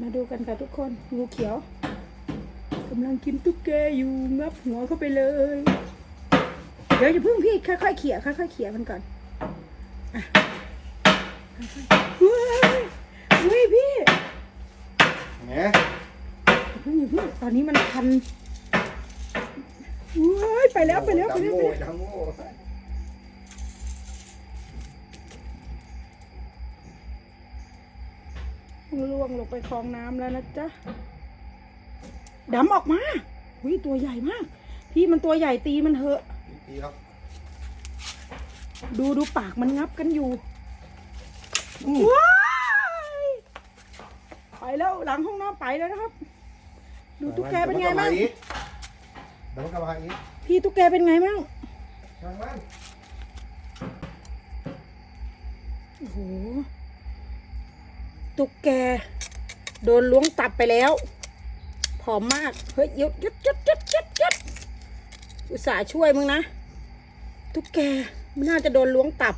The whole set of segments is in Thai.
มาดูกันค่ะทุกคนงูเขียวกำลังกินตุ๊กแกอยู่งับหัวเข้าไปเลย เดี๋ยวอย่าเพิ่งพี่ค่อยๆเขี่ยค่อยๆเขี่ยมันก่อนอะค่อยๆเฮ้ยเฮ้ยพี่เนี่ยอย่าเพิ่งอย่าเพิ่งตอนนี้มันคันเฮ้ยไปแล้วไปแล้วไปแล้วจังไปโง่แล้ว ล่วงลงไปคลองน้ำแล้วนะจ๊ะดำออกมาอุ้ยตัวใหญ่มาก พี่มันตัวใหญ่ตีมันเถอะ ดีครับดูดูปากมันงับกันอยู่ว้ายไปแล้วหลังห้องน้ำไปแล้วนะครับ ดูตุ๊กแกเป็นไงบ้างเดี๋ยวมันกลับมาอีกพี่ตุ๊กแกเป็นไงบ้างช่างมัน ตุ๊กแก โดนล้วงตับไปแล้วผอมมาก เฮ้ยยุดยุดยุดยุดยุดยุดอุตส่าห์ช่วยมึงนะ ตุ๊กแกมันน่าจะโดนล้วงตับ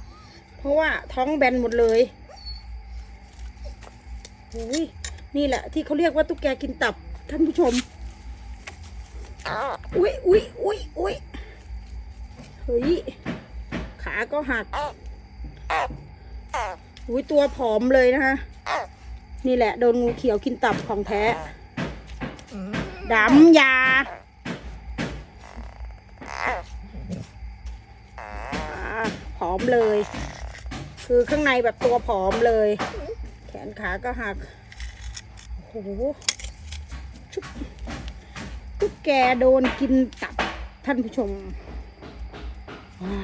เพราะว่าท้องแบนหมดเลยโอ้ยนี่แหละ ที่เขาเรียกว่าตุ๊กแกกินตับ ท่านผู้ชม อุ้ยอุ้ยอุ้ยอุ้ยเฮ้ย ขาก็หัก อุ้ยตัวผอมเลยนะคะ นี่แหละ โดนงูเขียวกินตับของแท้ดำยาผอมเลย คือข้างในแบบตัวผอมเลย แขนขาก็หัก โอ้โหชุบตุ๊กแกโดนกินตับท่านผู้ชมว้า